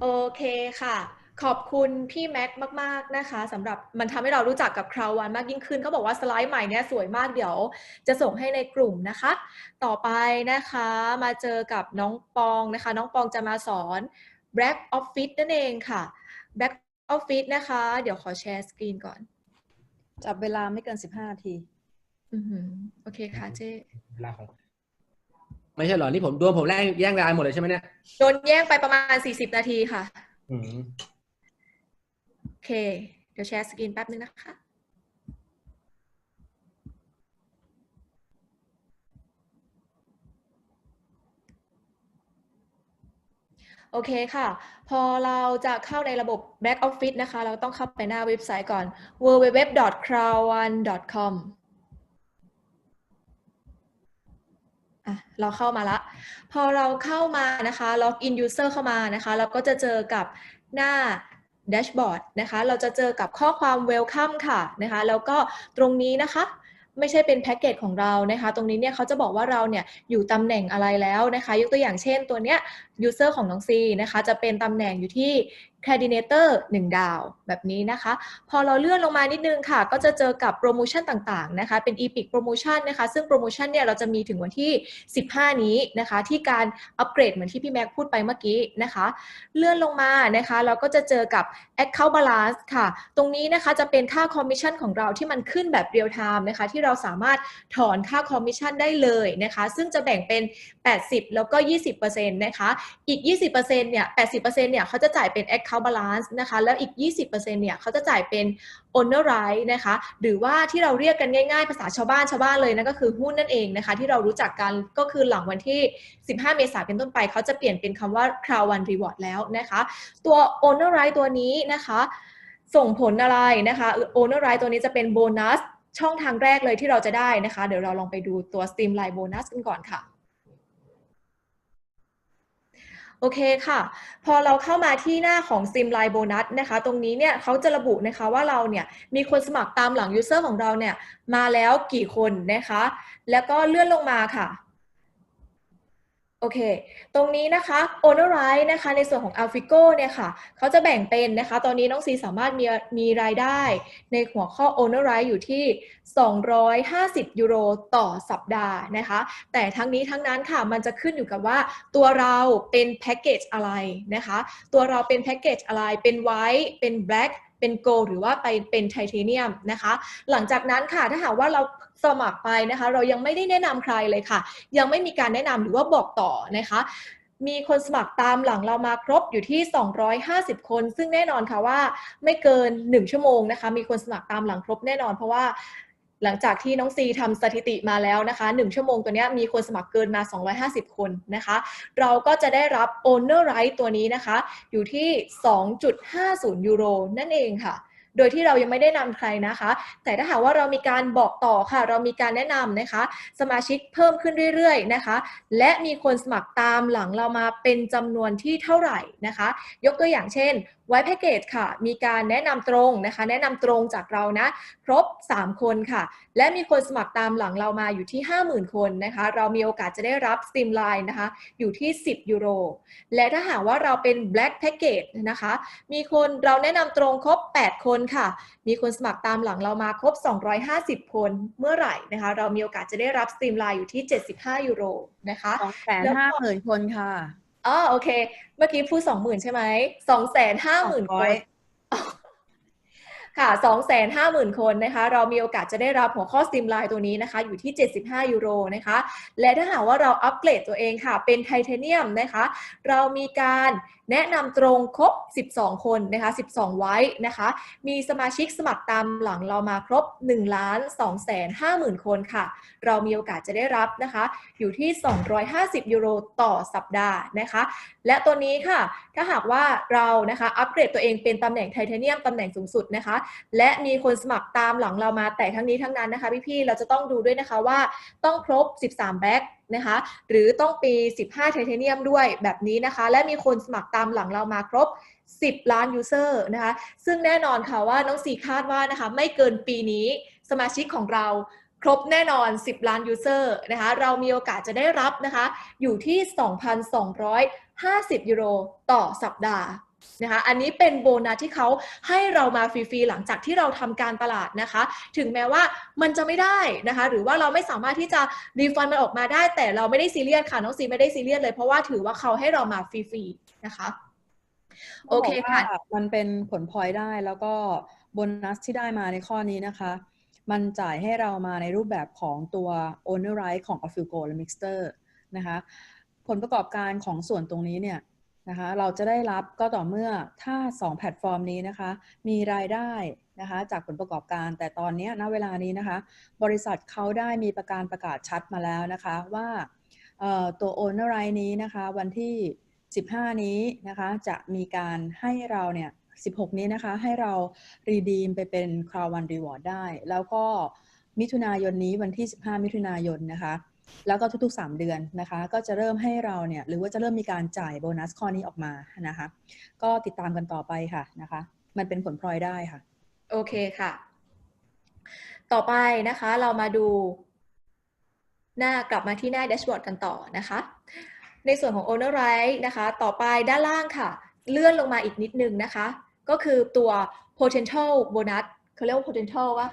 โอเคค่ะ ขอบคุณพี่แม็กมาก ๆ นะคะสำหรับมันทำให้เรารู้จักกับคราววันมากยิ่งขึ้นเขาบอกว่าสไลด์ใหม่เนี่ยสวยมากเดี๋ยว จะส่งให้ในกลุ่มนะคะ ต่อไปนะคะมาเจอกับน้องปองนะคะ น้องปองจะมาสอน Black Office นั่นเองค่ะ Black Office นะคะ เดี๋ยวขอแชร์สกรีนก่อน จับเวลาไม่เกิน 15นาที อือหือโอเคค่ะเจ๊เวลาของ ไม่ใช่เหรอ นี่ผมโดนผมแย่งแย่งเวลาหมดเลยใช่ไหมเนี่ย โดนแย่งไปประมาณ40นาทีค่ะ อืมโอเค เดี๋ยวแชร์สกรีนแป๊บนึงนะคะ โอเคค่ะ พอเราจะเข้าในระบบ Back Office นะคะ เราต้องเข้าไปหน้าเว็บไซต์ก่อน www.crown1.com อะเราเข้ามาละ พอเราเข้ามานะคะล็อกอิน user เข้ามานะคะ เราก็จะเจอกับหน้าแดชบอร์ดนะคะ เราจะเจอกับข้อความ welcome ค่ะนะคะ แล้วก็ตรงนี้นะคะไม่ใช่เป็นแพ็กเกจของเรานะคะ ตรงนี้เนี่ยเขาจะบอกว่าเราเนี่ยอยู่ตำแหน่งอะไรแล้วนะคะ ยกตัวอย่างเช่นตัวเนี้ย user ของน้องซีนะคะ จะเป็นตำแหน่งอยู่ที่ coordinator 1 ดาวแบบนี้นะคะ พอเราเลื่อนลงมานิดนึงค่ะ ก็จะเจอกับโปรโมชั่นต่างๆนะคะ เป็น epic โปรโมชั่นนะคะ ซึ่งโปรโมชั่นเนี่ยเราจะมีถึงวันที่ 15 นี้นะคะ ที่การอัปเกรดเหมือนที่พี่แม็กพูดไปเมื่อกี้นะคะ เลื่อนลงมานะคะ เราก็จะเจอกับ account balance ค่ะ ตรงนี้นะคะจะเป็นค่าคอมมิชชั่นของเราที่มันขึ้นแบบเรียลไทม์นะคะ ที่เราสามารถถอนค่าคอมมิชชั่นได้เลยนะคะ ซึ่งจะแบ่งเป็น 80 แล้วก็ 20%นะคะ อีก 20%เนี่ย 80%เนี่ยเขาจะจ่ายเป็น account balance นะคะแล้วอีก 20%เนี่ยเขาจะจ่ายเป็น owner right นะคะหรือว่าที่เราเรียกกันง่ายๆ ภาษาชาวบ้านชาวบ้านเลยนั่นก็คือหุ้นนั่นเองนะคะที่เรารู้จักกันก็คือหลังวันที่ 15 เมษายนเป็นต้นไปเขาจะเปลี่ยนเป็นคำว่า crown one reward แล้วนะคะตัว owner right ตัวนี้นะคะส่งผลอะไรนะคะ owner right ตัวนี้จะเป็นโบนัสช่องทางแรกเลยที่เราจะได้นะคะ เดี๋ยวเราลองไปดูตัว streamline bonus กันก่อนค่ะ โอเคค่ะ พอเราเข้ามาที่หน้าของซิมไลน์โบนัสนะคะ ตรงนี้เนี่ยเขาจะระบุนะคะว่าเราเนี่ยมีคนสมัครตามหลังยูเซอร์ของเราเนี่ยมาแล้วกี่คนนะคะ แล้วก็เลื่อนลงมาค่ะ โอเค ตรงนี้นะคะ Owner Right นะคะ ในส่วนของ Alfico เนี่ยค่ะ เขาจะแบ่งเป็นนะคะ ตอนนี้น้องซีสามารถมีมีรายได้ในหัวข้อ Owner Right อยู่ที่ 250 ยูโรต่อสัปดาห์นะคะ แต่ทั้งนี้ทั้งนั้นค่ะ มันจะขึ้นอยู่กับว่าตัวเราเป็นแพ็กเกจอะไรนะคะ ตัวเราเป็นแพ็กเกจอะไร เป็นไวท์เป็นแบล็กเป็นโกลหรือว่าไปเป็นไทเทเนียมนะคะ หลังจากนั้นค่ะ ถ้าหากว่าเรา สมัครไปนะคะ เรายังไม่ได้แนะนำใครเลยค่ะ ยังไม่มีการแนะนำหรือว่าบอกต่อนะคะมีคนสมัครตามหลังเรามาครบอยู่ที่ 250 คน ซึ่งแน่นอนค่ะว่าไม่เกิน 1 ชั่วโมงนะคะ มีคนสมัครตามหลังครบแน่นอน เพราะว่าหลังจากที่น้องซีทำสถิติมาแล้วนะคะ 1 ชั่วโมงตัวนี้มีคนสมัครเกินมา 250 คนนะคะ เราก็จะได้รับ Owner Right ตัวนี้นะคะ อยู่ที่ 2.50 ยูโรนั่นเองค่ะ โดยที่เรายังไม่ได้นำใครนะคะ แต่ถ้าหากว่าเรามีการบอกต่อค่ะ เรามีการแนะนำนะคะ สมาชิกเพิ่มขึ้นเรื่อยๆนะคะ และมีคนสมัครตามหลังเรามาเป็นจำนวนที่เท่าไหร่นะคะ ยกตัวอย่างเช่น ไว้แพ็กเกจค่ะ มีการแนะนำตรงนะคะ แนะนำตรงจากเรานะ ครบ 3 คนค่ะ และมีคนสมัครตามหลังเรามาอยู่ที่ 50,000 คนนะคะ เรามีโอกาสจะได้รับ Steam Line นะคะ อยู่ที่ 10 ยูโร และถ้าหากว่าเราเป็น Black Package นะคะ มีคนเราแนะนำตรงครบ 8 คนค่ะ มีคนสมัครตามหลังเรามาครบ 250 คนเมื่อไหร่นะคะ เรามีโอกาสจะได้รับ Steam Line อยู่ที่ 75 ยูโรนะคะ250,000 คนค่ะ อ๋อโอเค เมื่อกี้พูดสองหมื่นใช่ไหมสองแสนห้าหมื่นคน ค่ะสองแสนห้าหมื่นคนนะคะ เรามีโอกาสจะได้รับหัวข้อ Steam Line ตัวนี้นะคะ อยู่ที่ 75 ยูโรนะคะ และถ้าหากว่าเราอัปเกรดตัวเองค่ะ เป็นไทเทเนียมนะคะ เรามีการแนะนำตรงครบ 12 คนนะคะ 12 ไว้นะคะ มีสมาชิกสมัครตามหลังเรามาครบ1ล้าน2แสน5หมื่นคนค่ะ เรามีโอกาสจะได้รับนะคะ อยู่ที่ 250 ยูโรต่อสัปดาห์นะคะ และตัวนี้ค่ะ ถ้าหากว่าเรานะคะ อัปเกรดตัวเองเป็นตำแหน่งไทเทเนียมตำแหน่งสูงสุดนะคะและมีคนสมัครตามหลังเรามาแต่ทั้งนี้ทั้งนั้นนะคะพี่ๆเราจะต้องดูด้วยนะคะว่าต้องครบ 13 แบ็คนะคะหรือต้องปี 15 ไทเทเนียมด้วยแบบนี้นะคะ และมีคนสมัครตามหลังเรามาครบ 10 ล้านยูเซอร์นะคะ ซึ่งแน่นอนค่ะว่าน้องสีคาดว่านะคะไม่เกินปีนี้สมาชิกของเราครบแน่นอน 10 ล้าน user นะคะเรามีโอกาสจะได้รับนะคะ อยู่ที่ 2,250 ยูโรต่อสัปดาห์ นะคะอันนี้เป็นโบนัสที่เขาให้เรามาฟรีๆหลังจากที่เราทำการตลาดนะคะ ถึงแม้ว่ามันจะไม่ได้นะคะ หรือว่าเราไม่สามารถที่จะรีฟันมันออกมาได้ แต่เราไม่ได้ซีเรียสค่ะน้องซีไม่ได้ซีเรียสเลยเพราะว่าถือว่าเขาให้เรามาฟรีๆนะคะ โอเคค่ะ มันเป็นผลพลอยได้แล้วก็โบนัสที่ได้มาในข้อนี้นะคะ มันจ่ายให้เรามาในรูปแบบของตัว owner right ของ a f i l g o และ mixer นะคะ ผลประกอบการของส่วนตรงนี้เนี่ย นะคะเราจะได้รับก็ต่อเมื่อถ้า 2 แพลตฟอร์มนี้นะคะมีรายได้นะคะจากผลประกอบการแต่ตอนนี้ณเวลานี้นะคะ บริษัทเขาได้มีประการประกาศชัดมาแล้วนะคะว่าตัว owner right นี้นะคะวันที่ 15 นี้นะคะจะมีการให้เราเนี่ย16 นี้นะคะให้เรา redeem ไปเป็น Crown One Reward ได้ แล้วก็มิถุนายนนี้วันที่ 15 มิถุนายนนะคะ แล้วก็ทุกๆ 3 เดือนนะคะ ก็จะเริ่มให้เราเนี่ยหรือว่าจะเริ่มมีการจ่ายโบนัสข้อนี้ออกมานะคะ ก็ติดตามกันต่อไปค่ะนะคะ มันเป็นผลพลอยได้ค่ะ โอเคค่ะ ต่อไปนะคะเรามาดู หน้ากลับมาที่หน้าแดชบอร์ดกันต่อนะคะ ในส่วนของ Owner Right นะคะ ต่อไปด้านล่างค่ะ เลื่อนลงมาอีกนิดนึงนะคะ ก็คือตัว potential bonus เขาเรียกว่า potential วะ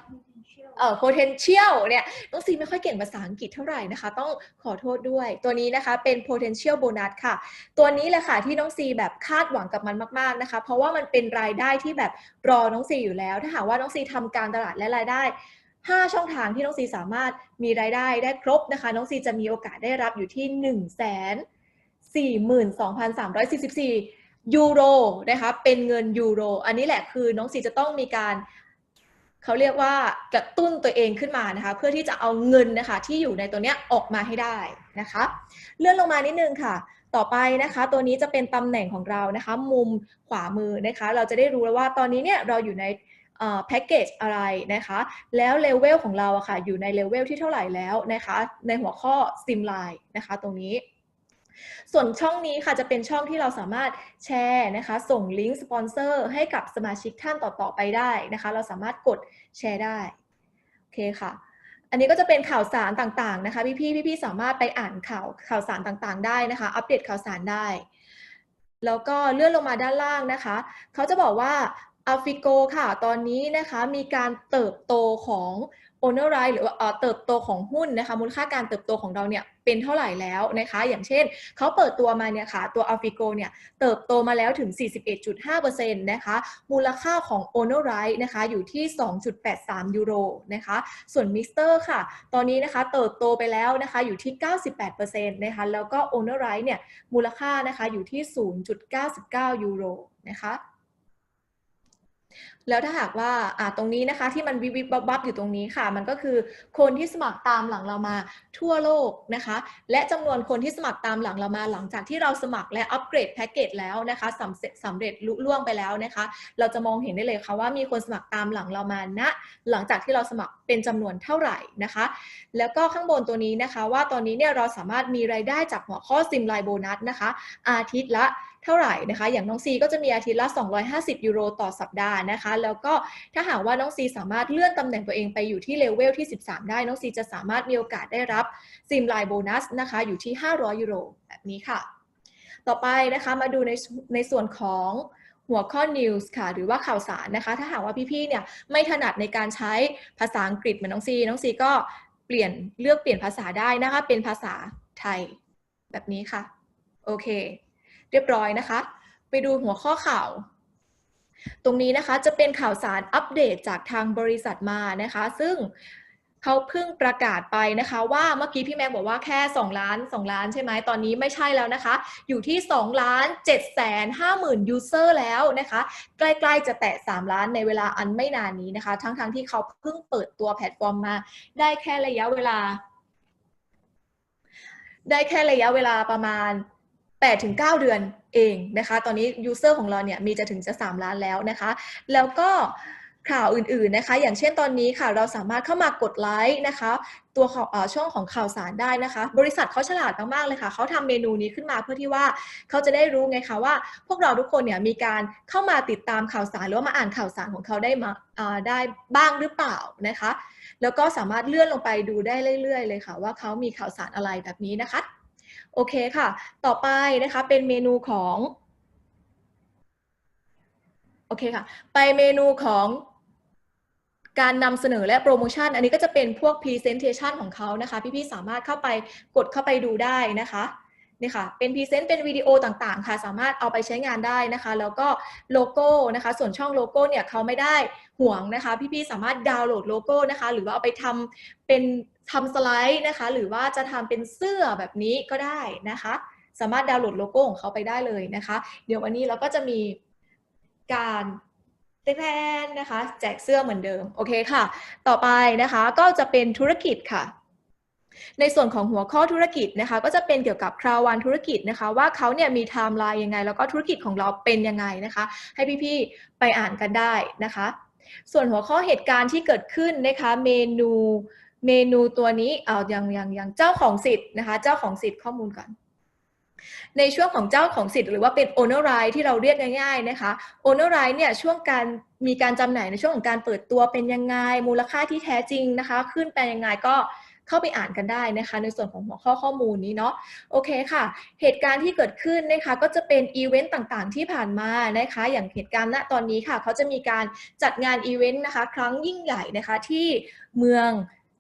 เอ่อ potential เนี่ยน้องซีไม่ค่อยเก่งภาษาอังกฤษเท่าไหร่นะคะ ต้องขอโทษด้วย ตัวนี้นะคะเป็น potential bonus ค่ะ ตัวนี้แหละค่ะที่น้องซีแบบคาดหวังกับมันมากๆนะคะ เพราะว่ามันเป็นรายได้ที่แบบรอน้องซีอยู่แล้ว ถ้าหากว่าน้องซีทำการตลาดและรายได้5 ช่องทางที่น้องซีสามารถมีรายได้ได้ครบนะคะ น้องซีจะมีโอกาสได้รับอยู่ที่ 1 4 2 3 4 4 ยูโรนะคะเป็นเงินยูโร อันนี้แหละคือน้องซีจะต้องมีการ เขาเรียกว่ากระตุ้นตัวเองขึ้นมานะคะ เพื่อที่จะเอาเงินนะคะที่อยู่ในตัวเนี้ยออกมาให้ได้นะคะ เลื่อนลงมานิดนึงค่ะ ต่อไปนะคะ ตัวนี้จะเป็นตำแหน่งของเรานะคะ มุมขวามือนะคะ เราจะได้รู้แล้วว่าตอนนี้เนี่ยเราอยู่ในแพ็กเกจอะไรนะคะ แล้วเลเวลของเราอะค่ะอยู่ในเลเวลที่เท่าไหร่แล้วนะคะ ในหัวข้อ Sim Line นะคะ ตรงนี้ ส่วนช่องนี้ค่ะจะเป็นช่องที่เราสามารถแชร์นะคะ ส่งลิงก์สปอนเซอร์ให้กับสมาชิกท่านต่อๆไปได้นะคะ เราสามารถกดแชร์ได้โอเคค่ะ อันนี้ก็จะเป็นข่าวสารต่างๆนะคะ พี่ๆพี่ๆสามารถไปอ่านข่าวข่าวสารต่างๆ ได้นะคะ อัปเดตข่าวสารได้ แล้วก็เลื่อนลงมาด้านล่างนะคะ เขาจะบอกว่าอัลฟิโกค่ะ ตอนนี้นะคะมีการเติบโตของ owner right หรือว่าเติบโตของหุ้นนะคะ มูลค่าการเติบโตของเราเนี่ย เป็นเท่าไหร่แล้วนะคะ อย่างเช่นเขาเปิดตัวมาเนี่ยค่ะ ตัว a l f i g o เนี่ยเติบโตมาแล้วถึง 41.5%นะคะ มูลค่าของ owner right นะคะอยู่ที่ 2.83 ยูโรนะคะ ส่วน Mixter ค่ะ ตอนนี้นะคะเติบโตไปแล้วนะคะอยู่ที่ 98%นะคะ แล้วก็ owner right เนี่ยมูลค่านะคะอยู่ที่ 0.99 ยูโรนะคะ แล้วถ้าหากว่าอ่าตรงนี้นะคะที่มันวิบวิบวับวับอยู่ตรงนี้ค่ะ มันก็คือคนที่สมัครตามหลังเรามาทั่วโลกนะคะ และจำนวนคนที่สมัครตามหลังเรามาหลังจากที่เราสมัครและอัปเกรดแพ็กเกจแล้วนะคะสำเร็จสำเร็จลุล่วงไปแล้วนะคะ เราจะมองเห็นได้เลยค่ะว่ามีคนสมัครตามหลังเรามาณหลังจากที่เราสมัครเป็นจำนวนเท่าไหร่นะคะ แล้วก็ข้างบนตัวนี้นะคะ ว่าตอนนี้เนี่ยเราสามารถมีรายได้จากหัวข้อซิมไลโบนัสนะคะ อาทิตย์ละ เท่าไหร่นะคะ อย่างน้องซีก็จะมีอาทิตย์ละ 250 ยูโรต่อสัปดาห์นะคะ แล้วก็ถ้าหากว่าน้องซีสามารถเลื่อนตำแหน่งตัวเองไปอยู่ที่เลเวลที่ 13 ได้น้องซีจะสามารถมีโอกาสได้รับซิมไลโบนัสนะคะอยู่ที่ 500 ยูโรแบบนี้ค่ะ ต่อไปนะคะมาดูในในส่วนของหัวข้อ news ค่ะ หรือว่าข่าวสารนะคะ ถ้าหากว่าพี่ๆเนี่ยไม่ถนัดในการใช้ภาษาอังกฤษเหมือนน้องซี น้องซีก็เปลี่ยนเลือกเปลี่ยนภาษาได้นะคะ เป็นภาษาไทยแบบนี้ค่ะ โอเค เรียบร้อยนะคะ ไปดูหัวข้อข่าว ตรงนี้นะคะจะเป็นข่าวสารอัปเดตจากทางบริษัทมานะคะ ซึ่งเขาเพิ่งประกาศไปนะคะว่าเมื่อกี้พี่แม็กบอกว่าแค่ 2 ล้าน 2 ล้านใช่ไหมตอนนี้ไม่ใช่แล้วนะคะ อยู่ที่ 2 ล้าน7แสน5หมื่นยูเซอร์แล้วนะคะ ใกล้ๆจะแตะ 3 ล้านในเวลาอันไม่นานนี้นะคะ ทั้งๆทที่เขาเพิ่งเปิดตัวแพลตฟอร์มมา ได้แค่ระยะเวลา ได้แค่ระยะเวลาประมาณ 8ถึง9เดือนเองนะคะ ตอนนี้ยูเซอร์ของเราเนี่ยมีจะถึงจะ 3 ล้านแล้วนะคะ แล้วก็ข่าวอื่นๆนะคะ อย่างเช่นตอนนี้ค่ะเราสามารถเข้ามากดไลค์นะคะ ตัวของอช่องของข่าวสารได้นะคะ บริษัทเขาฉลาดมากๆเลยค่ะเขาทำเมนูนี้ขึ้นมาเพื่อที่ว่าเขาจะได้รู้ไงคะว่า พวกเราทุกคนเนี่ยมีการเข้ามาติดตามข่าวสารหรือว่ามาอ่านข่าวสารของเขาได้มาได้บ้างหรือเปล่านะคะ แล้วก็สามารถเลื่อนลงไปดูได้เรื่อย ๆ เลยค่ะ ว่าเขามีข่าวสารอะไรแบบนี้นะคะ โอเคค่ะ ต่อไปนะคะเป็นเมนูของโอเคค่ะ ไปเมนูของการนำเสนอและโปรโมชั่น อันนี้ก็จะเป็นพวก Presentation ของเขานะคะ พี่ๆ สามารถเข้าไปกดเข้าไปดูได้นะคะ นี่ค่ะเป็นพรีเซนต์เป็นวิดีโอต่างๆ ค่ะ สามารถเอาไปใช้งานได้นะคะ แล้วก็โลโก้นะคะ ส่วนช่องโลโก้เนี่ยเขาไม่ได้ห่วงนะคะ พี่ๆสามารถดาวน์โหลดโลโก้นะคะ หรือว่าเอาไปทำเป็นทำสไลด์นะคะ หรือว่าจะทำเป็นเสื้อแบบนี้ก็ได้นะคะ สามารถดาวน์โหลดโลโก้ของเขาไปได้เลยนะคะ เดี๋ยววันนี้เราก็จะมีการแทนนะคะ แจกเสื้อเหมือนเดิมโอเคค่ะ ต่อไปนะคะก็จะเป็นธุรกิจค่ะ ในส่วนของหัวข้อธุรกิจนะคะ ก็จะเป็นเกี่ยวกับคราววันธุรกิจนะคะ ว่าเขาเนี่ยมีไทม์ไลน์ยังไง แล้วก็ธุรกิจของเราเป็นยังไงนะคะ ให้พี่ๆไปอ่านกันได้นะคะ ส่วนหัวข้อเหตุการณ์ที่เกิดขึ้นนะคะเมนูเมนูตัวนี้เอาอย่างอย่างอย่างเจ้าของสิทธิ์นะคะ เจ้าของสิทธิ์ข้อมูลก่อนในช่วงของเจ้าของสิทธิ์หรือว่าเป็น owner right ที่เราเรียกง่ายๆนะคะ owner right เนี่ยช่วงการมีการจำหน่ายในช่วงของการเปิดตัวเป็นยังไง มูลค่าที่แท้จริงนะคะ ขึ้นไปยังไงก็ เข้าไปอ่านกันได้นะคะ ในส่วนของหัวข้อข้อมูลนี้เนาะโอเคค่ะ เหตุการณ์ที่เกิดขึ้นนะคะก็จะเป็นอีเวนต์ต่างๆ ที่ผ่านมานะคะ อย่างเหตุการณ์ณตอนนี้ค่ะเขาจะมีการจัดงานอีเวนต์นะคะ ครั้งยิ่งใหญ่นะคะที่เมือง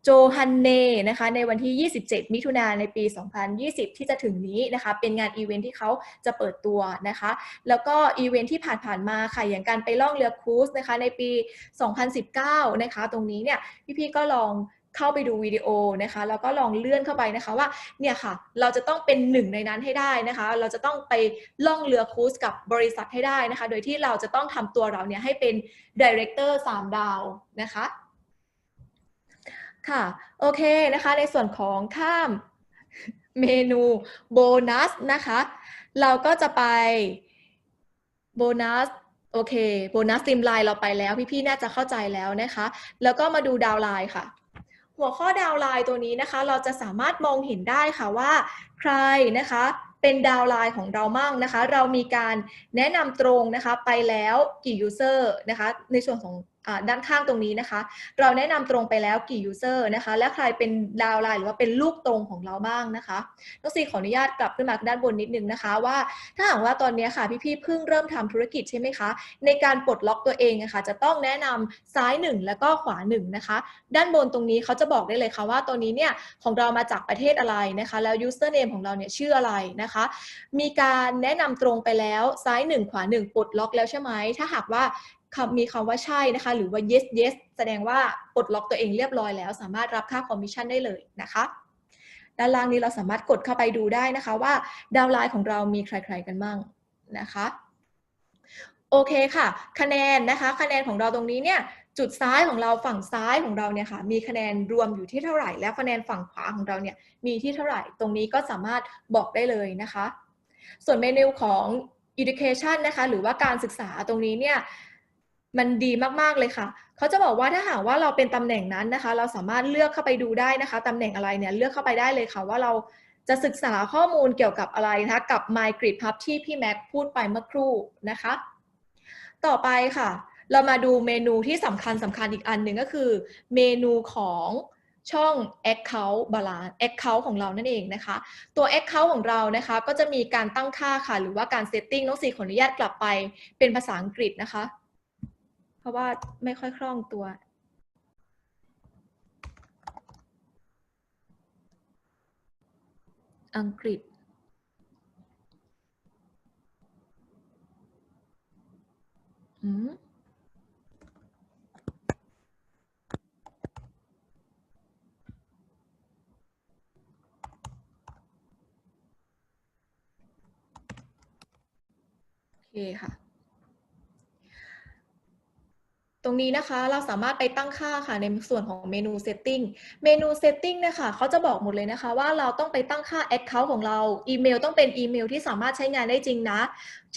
โจฮันเน่นะคะในวันที่ 27 มิถุนายนในปี 2020 ที่จะถึงนี้นะคะ เป็นงานอีเวนท์ที่เขาจะเปิดตัวนะคะ แล้วก็อีเวนท์ที่ผ่านๆมาค่ะ อย่างการไปล่องเรือครูซนะคะในปี 2019 นะคะ ตรงนี้เนี่ยพี่ๆก็ลอง เข้าไปดูวิดีโอนะคะแล้วก็ลองเลื่อนเข้าไปนะคะว่าเนี่ยค่ะเราจะต้องเป็นหนึ่งในนั้นให้ได้นะคะ เราจะต้องไปล่องเรือครูซกับบริษัทให้ได้นะคะ โดยที่เราจะต้องทำตัวเราเนี่ยให้เป็นดีเรคเตอร์3ดาวนะคะค่ะโอเคนะคะในส่วนของข้ามเมนูโบนัสนะคะ เราก็จะไปโบนัสโอเคโบนัสซิมไลน์เราไปแล้ว พี่ๆน่าจะเข้าใจแล้วนะคะ แล้วก็มาดูดาวไลน์ค่ะ หัวข้อดาวไลน์ตัวนี้นะคะ เราจะสามารถมองเห็นได้ค่ะว่า ใครนะคะเป็นดาวไลน์ของเรามั่งนะคะ เรามีการแนะนำตรงนะคะไปแล้วกี่ยูเซอร์นะคะในส่วนของ ด้านข้างตรงนี้นะคะ เราแนะนำตรงไปแล้วกี่ยูเซอร์นะคะ และใครเป็นดาวไลน์หรือว่าเป็นลูกตรงของเราบ้างนะคะน้องซีขออนุญาตกลับขึ้นมาด้านบนนิดนึงนะคะ ว่าถ้าหากว่าตอนนี้ค่ะพี่ๆเพิ่งเริ่มทำธุรกิจใช่ไหมคะ ในการปลดล็อกตัวเองนะคะจะต้องแนะนำซ้ายหนึ่งแล้วก็ขวาหนึ่งนะคะ ด้านบนตรงนี้เขาจะบอกได้เลยค่ะว่าตัวนี้เนี่ยของเรามาจากประเทศอะไรนะคะ แล้ว username ของเราเนี่ยชื่ออะไรนะคะ มีการแนะนำตรงไปแล้วซ้ายหนึ่งขวาหนึ่งปลดล็อกแล้วใช่ไหมถ้าหากว่ามีคำว่าใช่นะคะ หรือว่า yes yes แสดงว่าปลดล็อกตัวเองเรียบร้อยแล้ว สามารถรับค่าคอมมิชชั่นได้เลยนะคะ ด้านล่างนี้เราสามารถกดเข้าไปดูได้นะคะว่าดาวไลน์ของเรามีใครๆกันบ้างนะคะโอเคค่ะ คะแนนนะคะ คะแนนของเราตรงนี้เนี่ยจุดซ้ายของเราฝั่งซ้ายของเราเนี่ยค่ะมีคะแนนรวมอยู่ที่เท่าไหร่ แล้วคะแนนฝั่งขวาของเราเนี่ยมีที่เท่าไหร่ ตรงนี้ก็สามารถบอกได้เลยนะคะ ส่วนเมนูของ education นะคะ หรือว่าการศึกษาตรงนี้เนี่ย มันดีมากๆเลยค่ะ เขาจะบอกว่าถ้าหากว่าเราเป็นตำแหน่งนั้นนะคะ เราสามารถเลือกเข้าไปดูได้นะคะตำแหน่งอะไรเนี่ยเลือกเข้าไปได้เลยค่ะว่าเราจะศึกษาข้อมูลเกี่ยวกับอะไรนะคะกับ MyGrid Hub ที่พี่แม็กพูดไปเมื่อครู่นะคะ ต่อไปค่ะ เรามาดูเมนูที่สำคัญสำคัญอีกอันหนึ่งก็คือ เมนูของช่อง Account Balance Account ของเรานั่นเองนะคะ ตัว Account ของเรานะคะก็จะมีการตั้งค่าค่ะ หรือว่าการ Setting น้องสีขออนุญาตกลับไปเป็นภาษาอังกฤษนะคะ ราะว่าไม่ค่อยคล่องตัว อังกฤษอืมโอเคค่ะ ตรงนี้นะคะเราสามารถไปตั้งค่าค่ะในส่วนของเมนู setting เมนู setting เนะคะเขาจะบอกหมดเลยนะคะ ว่าเราต้องไปตั้งค่า account ของเราอีเมลต้องเป็นอีเมลที่สามารถใช้งานได้จริงนะ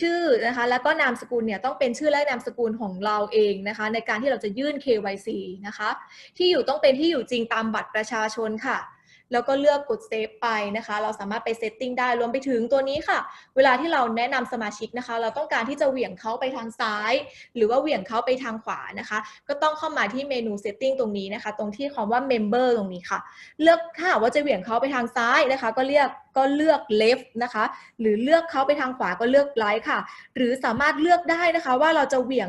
ชื่อนะคะ แล้วก็นามสกุลเนี่ยต้องเป็นชื่อและนามสกุลของเราเองนะคะ ในการที่เราจะยื่น KYC นะคะ ที่อยู่ต้องเป็นที่อยู่จริงตามบัตรประชาชนค่ะ แล้วก็เลือกกดเซฟไปนะคะ เราสามารถไปเซตติ้งได้รวมไปถึงตัวนี้ค่ะ เวลาที่เราแนะนำสมาชิกนะคะ เราต้องการที่จะเหวี่ยงเขาไปทางซ้าย หรือว่าเหวี่ยงเขาไปทางขวานะคะ ก็ต้องเข้ามาที่เมนู setting ตรงนี้นะคะ ตรงที่คำว่า member ตรงนี้ค่ะ เลือกถ้าว่าจะเหวี่ยงเขาไปทางซ้ายนะคะ ก็เลือก ก็เลือก left นะคะ หรือเลือกเขาไปทางขวาก็เลือก right ค่ะ หรือสามารถเลือกได้นะคะว่าเราจะเหวี่ยง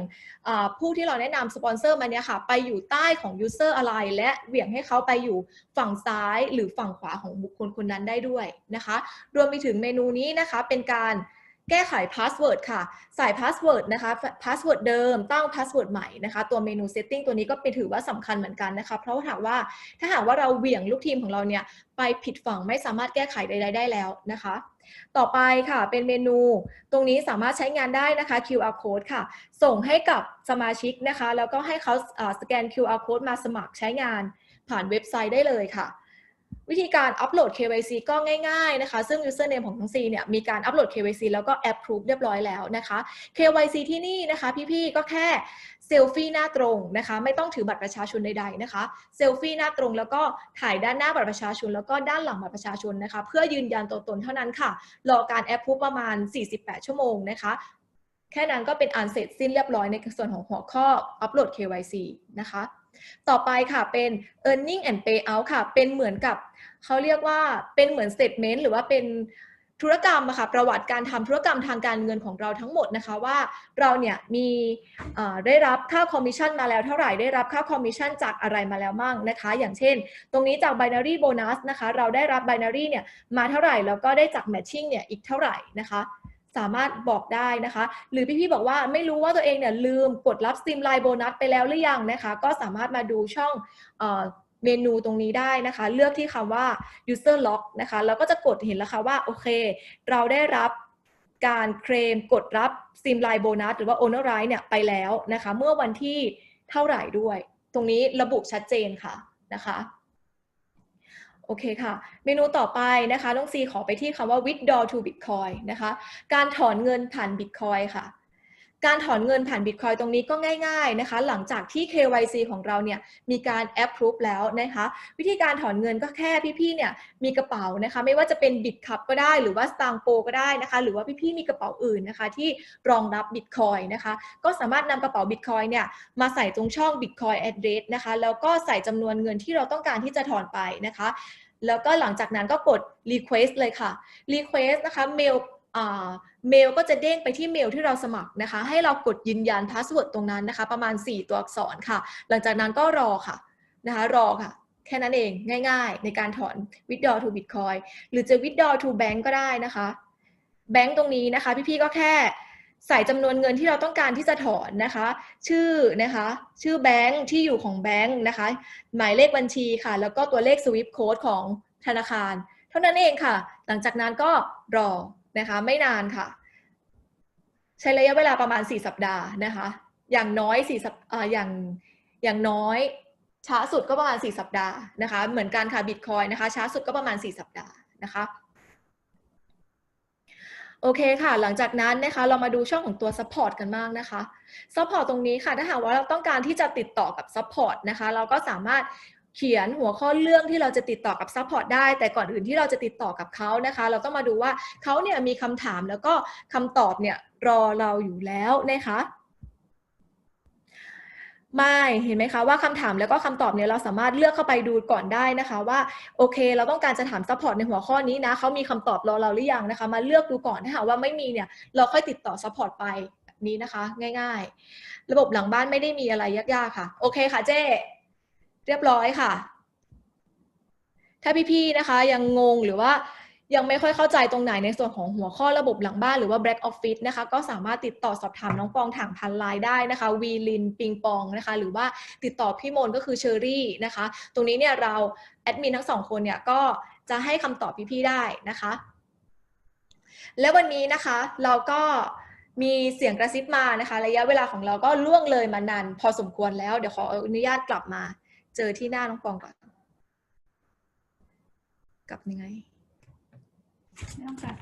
ผู้ที่เราแนะนำสปอนเซอร์มาเนี่ยค่ะ ไปอยู่ใต้ของ user อะไร และเหวี่ยงให้เขาไปอยู่ฝั่งซ้ายหรือฝั่งขวาของบุคคลคนนั้นได้ด้วยนะคะ รวมไปถึงเมนูนี้นะคะเป็นการ แก้ไขพาสเวิร์ดค่ะ ใส่พาสเวิร์ดนะคะพาสเวิร์ดเดิมตั้งพาสเวิร์ดใหม่นะคะตัวเมนู setting ตัวนี้ก็เป็นถือว่าสำคัญเหมือนกันนะคะ เพราะว่าถามว่าถ้าหากว่าเราเหวี่ยงลูกทีมของเราเนี่ยไปผิดฝั่งไม่สามารถแก้ไขใดๆได้แล้วนะคะ ต่อไปค่ะเป็นเมนู ตรงนี้สามารถใช้งานได้นะคะ QR code ค่ะ ส่งให้กับสมาชิกนะคะ แล้วก็ให้เขาสแกน QR code มาสมัครใช้งานผ่านเว็บไซต์ได้เลยค่ะ วิธีการอัปโหลด KYC ก็ง่ายๆนะคะ ซึ่ง username ของทั้ง C เนี่ยมีการอัปโหลด KYC แล้วก็ approve เรียบร้อยแล้วนะคะ KYC ที่นี่นะคะ พี่ๆ ก็แค่เซลฟี่หน้าตรงนะคะ ไม่ต้องถือบัตรประชาชนใดๆนะคะเซลฟี่หน้าตรงแล้วก็ถ่ายด้านหน้าบัตรประชาชน แล้วก็ด้านหลังบัตรประชาชนนะคะ เพื่อยืนยันตัวตนเท่านั้นค่ะ รอการ approve ประมาณ 48 ชั่วโมงนะคะแค่นั้นก็เป็นอันเสร็จสิ้นเรียบร้อยในส่วนของหัวข้ออัปโหลด KYC นะคะ ต่อไปค่ะเป็น earning and payout ค่ะ เป็นเหมือนกับเขาเรียกว่าเป็นเหมือน statement หรือว่าเป็นธุรกรรมอะค่ะประวัติการทำธุรกรรมทางการเงินของเราทั้งหมดนะคะว่าเราเนี่ยมีได้รับค่าคอมมิชชั่นมาแล้วเท่าไหร่ได้รับค่าคอมมิชชั่นจากอะไรมาแล้วมั่งนะคะ อย่างเช่น ตรงนี้จาก binary bonus นะคะ เราได้รับ binary เนี่ยมาเท่าไหร่แล้วก็ได้จาก matching เนี่ยอีกเท่าไหร่นะคะ สามารถบอกได้นะคะ หรือพี่ๆบอกว่าไม่รู้ว่าตัวเองเนี่ยลืมกดรับ Steam Line Bonus ไปแล้วหรือยังนะคะ ก็สามารถมาดูช่องเอเมนูตรงนี้ได้นะคะ เลือกที่คำว่า user log นะคะแล้วก็จะกดเห็นแล้วค่ะว่าโอเค เราได้รับการเคลมกดรับ Steam Line Bonus หรือว่า Owner Right เนี่ยไปแล้วนะคะ เมื่อวันที่เท่าไหร่ด้วย ตรงนี้ระบุชัดเจนค่ะนะคะ โอเคค่ะ เมนูต่อไปนะคะน้องซีขอไปที่คำว่า withdraw to bitcoin นะคะ การถอนเงินผ่าน bitcoin ค่ะ การถอนเงินผ่าน bitcoin ตรงนี้ก็ง่ายๆนะคะ หลังจากที่ KYC ของเราเนี่ยมีการ approve แล้วนะคะ วิธีการถอนเงินก็แค่พี่ๆเนี่ยมีกระเป๋านะคะ ไม่ว่าจะเป็น bitcup ก็ได้หรือว่า Stang p o ก็ได้นะคะ หรือว่าพี่ๆมีกระเป๋าอื่นนะคะ ที่รองรับ bitcoin นะคะ ก็สามารถนำกระเป๋า bitcoin เนี่ยมาใส่ตรงช่อง bitcoin address นะคะ แล้วก็ใส่จำนวนเงินที่เราต้องการที่จะถอนไปนะคะแล้วก็หลังจากนั้นก็กด request เลยค่ะ request นะคะเมล เมลก็จะเด้งไปที่เมลที่เราสมัครนะคะ ให้เรากดยืนยันพาสเวิร์ดตรงนั้นนะคะ ประมาณ 4 ตัวอักษรค่ะ หลังจากนั้นก็รอค่ะนะคะรอค่ะ แค่นั้นเองง่ายๆ ในการถอน withdraw to bitcoin หรือจะ withdraw to bank ก็ได้นะคะ แบงก์ตรงนี้นะคะ พี่ๆก็แค่ใส่จำนวนเงินที่เราต้องการที่จะถอนนะคะ ชื่อนะคะ ชื่อแบงก์ที่อยู่ของแบงก์นะคะ หมายเลขบัญชีค่ะ แล้วก็ตัวเลข swift code ของธนาคาร เท่านั้นเองค่ะ หลังจากนั้นก็รอ นะคะ ไม่นานค่ะ ใช้ระยะเวลาประมาณ 4 สัปดาห์นะคะ อย่างน้อย4สัปออย่างอย่างน้อยช้าสุดก็ประมาณ 4 สัปดาห์นะคะ เหมือนกันค่ะบิตคอยนะคะ ช้าสุดก็ประมาณ 4 สัปดาห์นะคะโอเคค่ะ หลังจากนั้นนะคะเรามาดูช่องของตัว support กันบ้างนะคะ support ตตรงนี้ค่ะ ถ้าหากว่าเราต้องการที่จะติดต่อกับ support นะคะ เราก็สามารถ เขียนหัวข้อเรื่องที่เราจะติดต่อกับ support ได้ แต่ก่อนอื่นที่เราจะติดต่อกับเขานะคะ เราต้องมาดูว่าเขาเนี่ยมีคำถามแล้วก็คำตอบเนี่ยรอเราอยู่แล้วนะคะไม่เห็นไหมคะว่าคำถามแล้วก็คำตอบเนี่ยเราสามารถเลือกเข้าไปดูก่อนได้นะคะว่าโอเค เราต้องการจะถามซัพพอร์ตในหัวข้อนี้นะเขามีคำตอบรอเราหรือยังนะคะ มาเลือกดูก่อนถ้าหากว่าไม่มีเนี่ยเราค่อยติดต่อซัพพอร์ตไปนี้นะคะ ง่าย ๆ ระบบหลังบ้านไม่ได้มีอะไรยากๆค่ะ โอเคค่ะเจ้ เรียบร้อยค่ะ ถ้าพี่ๆนะคะ ยังงงหรือว่ายังไม่ค่อยเข้าใจตรงไหนในส่วนของหัวข้อระบบหลังบ้านหรือว่า Black Office นะคะ ก็สามารถติดต่อสอบถามน้องปองถังพันไลน์ได้นะคะวีลินปิงปองนะคะ หรือว่าติดต่อพี่มนก็คือเชอรี่นะคะ ตรงนี้เนี่ยเราแอดมินทั้งสองคนเนี่ยก็จะให้คำตอบพี่ๆได้นะคะ และวันนี้นะคะเราก็มีเสียงกระซิบมานะคะ ระยะเวลาของเราก็ล่วงเลยมานานพอสมควรแล้ว เดี๋ยวขออนุญาตกลับมา เจอที่หน้าน้องปองก่อน กลับยังไง ไม่ต้องกลับ